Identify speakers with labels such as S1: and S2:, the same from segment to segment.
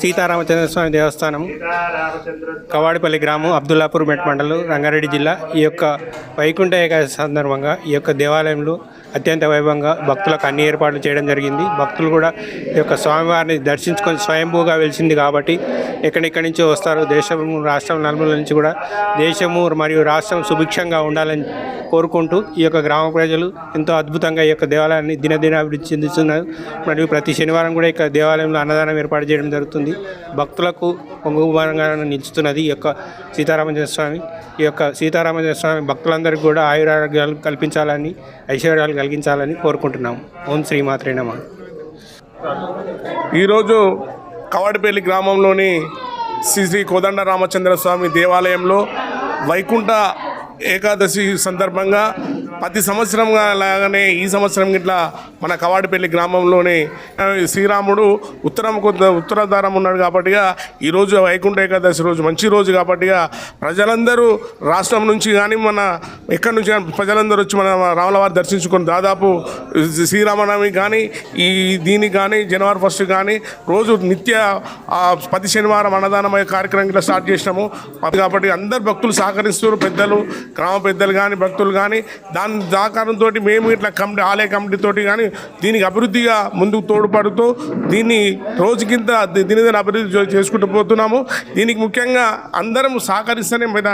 S1: సీతారామచంద్ర స్వామి దేవస్థానం కవాడిపల్లి గ్రామం అబ్దుల్లాపూర్ మెట్ మండలం రంగారెడ్డి జిల్లా. ఈ యొక్క వైకుంఠ ఏకాదశి సందర్భంగా ఈ యొక్క దేవాలయంలో అత్యంత వైభవంగా భక్తులకు అన్ని ఏర్పాట్లు చేయడం జరిగింది. భక్తులు కూడా ఈ యొక్క స్వామివారిని దర్శించుకొని స్వయంభూగా వెలిసింది కాబట్టి ఎక్కడెక్కడి నుంచి వస్తారు. దేశం రాష్ట్రం నలుమూల నుంచి కూడా దేశము మరియు రాష్ట్రం సుభిక్షంగా ఉండాలని కోరుకుంటూ ఈ యొక్క గ్రామ ప్రజలు ఎంతో అద్భుతంగా ఈ యొక్క దేవాలయాన్ని దినదిన అభివృద్ధి చెందుతున్నారు. మరియు ప్రతి శనివారం కూడా ఇక్కడ దేవాలయంలో అన్నదానం ఏర్పాటు చేయడం జరుగుతుంది. భక్తులకు పొంగుమానంగా నిలుచుతున్నది ఈ యొక్క సీతారామచంద్ర స్వామి. ఈ యొక్క సీతారామచంద్ర స్వామి భక్తులందరికీ కూడా ఆయురారోగ్యాలు కల్పించాలని ఐశ్వర్యాలు కలిగించాలని కోరుకుంటున్నాం ఓం శ్రీమాత్రే నమ.
S2: ఈరోజు కవాడిపల్లి గ్రామంలోని శ్రీ శ్రీ కోదండ రామచంద్ర స్వామి దేవాలయంలో వైకుంఠ ఏకాదశి సందర్భంగా ప్రతి సంవత్సరం లాగానే ఈ సంవత్సరం ఇట్లా మన కవాడిపల్లి గ్రామంలోనే శ్రీరాముడు ఉత్తరం కొంత ఉత్తరాధారం ఉన్నాడు కాబట్టిగా ఈరోజు వైకుంఠ ఏకాదశి రోజు మంచి రోజు కాబట్టిగా ప్రజలందరూ రాష్ట్రం నుంచి కానీ మన ఎక్కడి నుంచి కానీ ప్రజలందరూ వచ్చి మన రాములవారి దర్శించుకొని దాదాపు శ్రీరామనవమి కానీ ఈ దీనికి కానీ జనవరి ఫస్ట్ కానీ రోజు నిత్య ప్రతి శనివారం అన్నదానమయ్యే కార్యక్రమం ఇట్లా స్టార్ట్ చేసినాము. అది కాబట్టి అందరు భక్తులు సహకరిస్తున్నారు పెద్దలు గ్రామ పెద్దలు కానీ భక్తులు కానీ దాని సహకారంతో మేము ఇట్లా కమిటీ ఆలయ కమిటీతో కానీ దీనికి అభివృద్ధిగా ముందుకు తోడ్పడుతూ దీన్ని రోజుకింత ది- అభివృద్ధి చేసుకుంటూ పోతున్నాము. దీనికి ముఖ్యంగా అందరం సహకరిస్తేనే మీద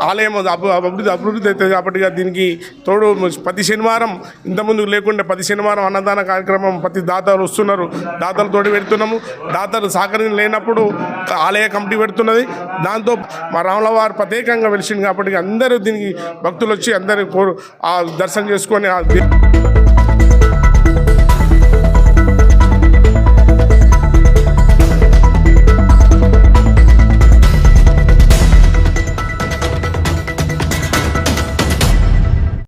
S2: ఆలయం అభి- అభివృద్ధి అభివృద్ధి అవుతుంది కాబట్టి దీనికి తోడు ప్రతి శనివారం ఇంతకుముందు లేకుండా ప్రతి శనివారం అన్నదాన కార్యక్రమం ప్రతి దాతలు వస్తున్నారు. దాతలతోటి పెడుతున్నాము. దాతలు సహకరణ లేనప్పుడు ఆలయ కమిటీ పెడుతున్నది. దాంతో మా రాములవారు ప్రత్యేకంగా వెలిసింది కాబట్టి అందరూ దీనికి భక్తులు వచ్చి అందరూ కోరు ఆ దర్శనం చేసుకొని ఆ